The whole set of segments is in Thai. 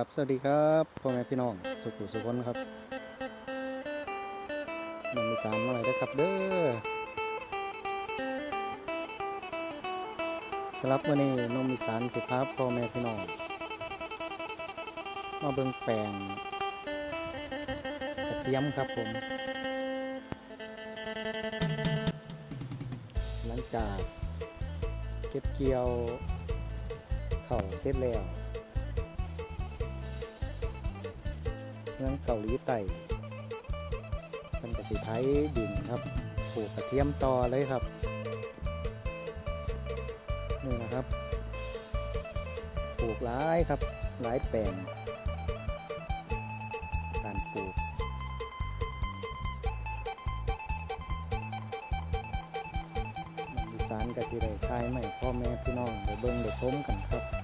ับ สวัสดีครับพ่อแม่พี่น้อง สุขุสุขนครับนำมีสามอะไรได้ครับเด้อสำหรับวันนี้นมมีสารสิครับพ่อแม่พี่น้อง มาเบิ่งแปลงกระเทียมครับผม หลังจากเก็บเกี่ยวเข่าเสร็จแล้ว มืองเกาหลีใต้เป็นกระสิไทยดินครับปลูกกระเทียมต่อเลยครับ นี่นะครับ ปลูกหลายครับ หลายแปลง การปลูกมันอีสานกะทิได้ทายใหม่พ่อแม่พี่น้องไปเบิ่งได้ชมกันครับ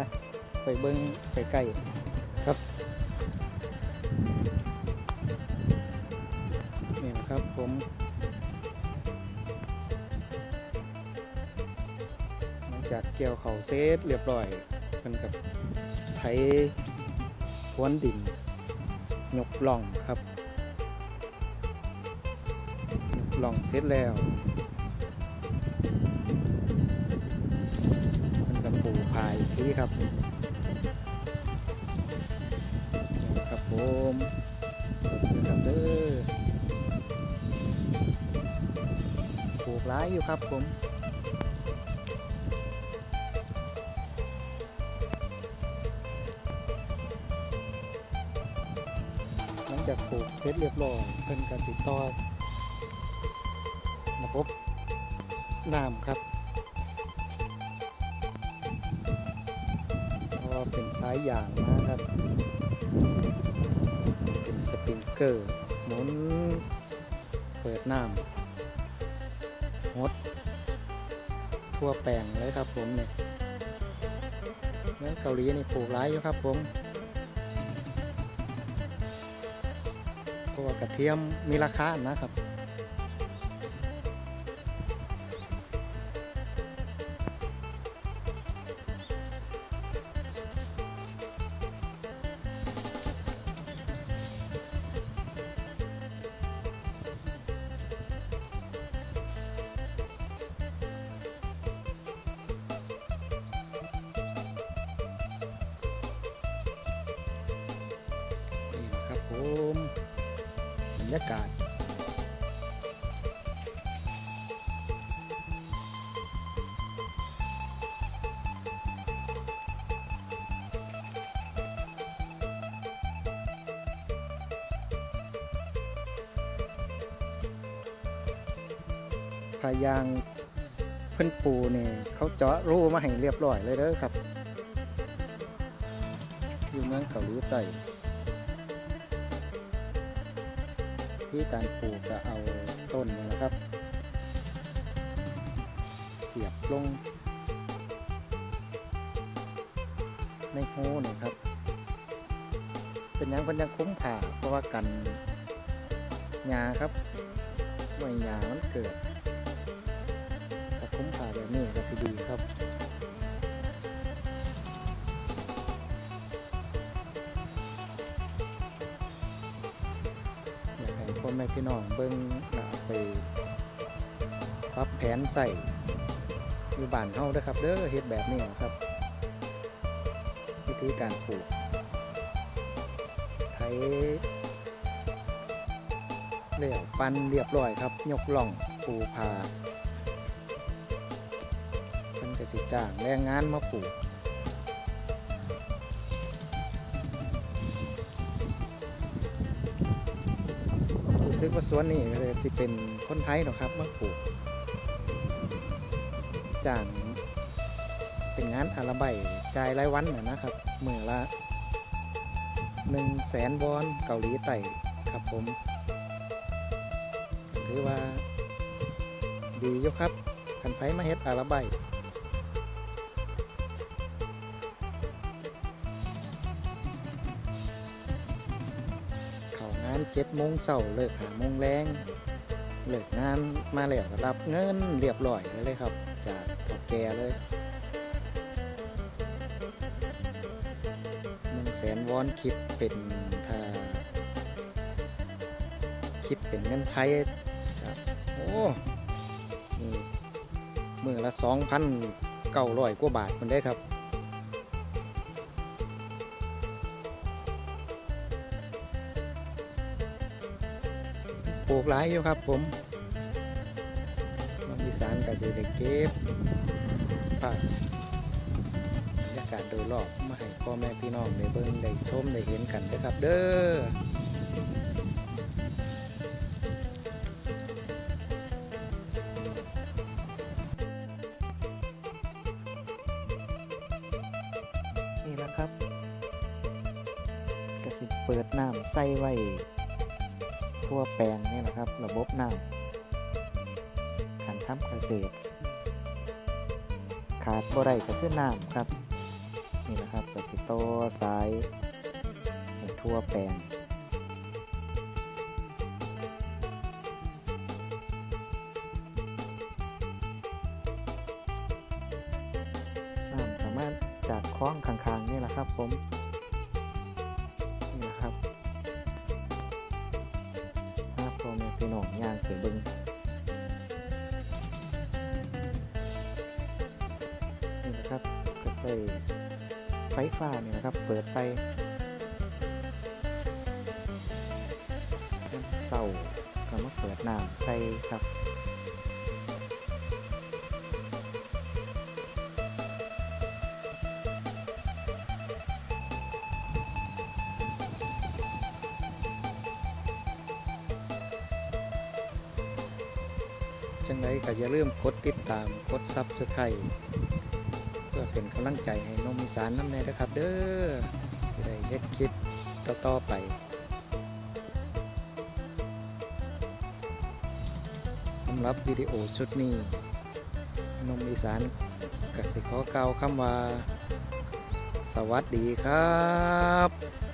ไปไปเบิ้งใกล้ๆครับนี่นะครับผมหลังจากเกี่ยวเข่าเซตเรียบร้อยมันกับไถพวนดินยกล่องครับยกล่องเสร็จแล้ว พายทีครับครับผมนี่ครับเด้อปลูกร้ายอยู่ครับผมหลังจากปลูกเสร็จเรียบร้อยเป็นการติดต่อระบบน้ำครับ เพราะว่าเป็นสายยางนะครับ เป็นสปริงเกอร์หมุนเปิดน้ำหดทั่วแปลงเลยครับผมเนี่ยเนื้อเกาหลีนี่ปลูกร้ายอยู่ครับผมเพราะว่ากระเทียมมีราคานะครับ ผมบรรยากาศพายางเพิ่นปูนี่เขาเจาะรูมาให้เรียบร้อยเลยเด้อครับ อยู่เมืองเกาหลีใต้ ที่การปลูกจะเอาต้นนี่นะครับ เสียบลง ในโฮนี่ครับ เป็นหยังเป็นหยังคุ้มผ่าเพราะว่ากันหญ้าครับไว้หญ้ามันเกิดถ้าคุ้มผ่าแบบนี้ก็สิดีครับ พ่อแม่พี่น้องเบิ่งไปปรับแผนใส่อยู่บ้านเฮาเด้ครับ เด้อเฮ็ดแบบนี้นะครับ วิธีการปลูกไถเลี้ยวปันเรียบร้อยครับ ยกล่องปูผาเพิ่นก็สิจ้างแรงงานมาปลูก สึกว่าสวนนี่เลยสิเป็นคนไทยนะครับมาปลูกจ้างเป็นงานอาราใบจ่ายรายวันน่ะนะครับเมื่อละหนึ่งแสนวอนเกาหลีใต้ครับผมถือว่าดีอยู่ครับกันไผมาเฮ็ดอาราบเข้าง เจ็ดโมงเสาร์เลิกหาโมงแรงเลิกงานมาแล้วรับเงินเรียบร้อยเลยครับ จากถกแกเลยหนึ่งแสนวอนคิดเป็นท่าคิดเป็นเงินไทยครับโอ้มือละสองพันเก้าร้อยกว่าบาทมันได้ครับ ปลูกหลายอยู่ครับผมน้องอีสานก็จะได้เก็บภาพบรรยากาศโดยรอบมาให้พ่อแม่พี่น้องได้เบิ่งได้ชมได้เห็นกันนะครับเด้อนี่แหละครับก็สิเปิดน้ำใส่ไว้ ทั่วแปลงนี่นะครับ ระบบน้ำการทำเกษตร ขาดบ่ได้ก็คือน้ำครับ นี่นะครับก็สิโตสายให้ทั่วแปลงน้ำสามารถจากคล้องข้างๆนี่แหละครับผม พี่น้องย่างไปเบึงนี่นะครับก็ใส่ไฟฟ้านี่นะครับ เปิดไปเต่าก็มาเปิดน้ำใส่ครับ จังไรก็อย่าลืมกดติดตามกดซับสไครต์เพื่อเป็นกำลังใจให้น้องมีสารน้ำแน่นะครับ เด้อจะได้เฮ็ดคลิปต่อๆไปสำหรับวิดีโอชุดนี้น้องมีสารกสิขอกล่าวคำว่า สวัสดีครับ